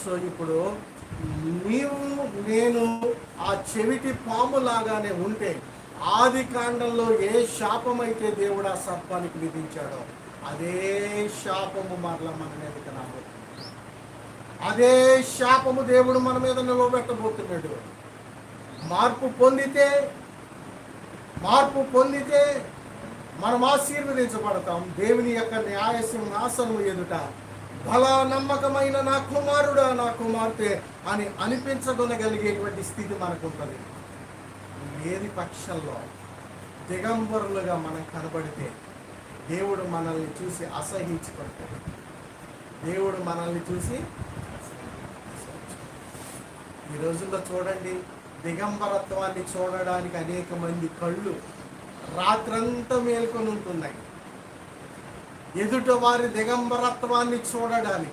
So ఇప్పుడు నీవు నేను ఆ చెవిటి పాము లాగానే ఉంటే ఆది కాండంలో ఏ శాపమైతే దేవుడు ఆ సర్పానికి విధించాడో అదే శాపము మరలా మన మీదకి రాబోతుంది. అదే శాపము దేవుడు మన మీద నిలబెట్టబోతున్నాడు. మార్పు పొందితే మార్పు పొందితే మనం ఆశీర్వదించబడతాం. దేవుని యొక్క న్యాయ సింహాసనం ఎదుట అలా నమ్మకమైన నా కుమారుడా నా కుమార్తె అని అనిపించగలిగేటువంటి స్థితి మనకు ఉంటుంది లేని పక్షంలో దిగంబరులుగా మనం కనబడితే దేవుడు మనల్ని చూసి అసహించుకుంటాడు. దేవుడు మనల్ని చూసి ఈ రోజుల్లో చూడండి దిగంబరత్వాన్ని చూడడానికి అనేక మంది కళ్ళు రాత్రంతా మేల్కొని ఉంటున్నాయి. ఎదుట వారి దిగంబరత్వాన్ని చూడడానికి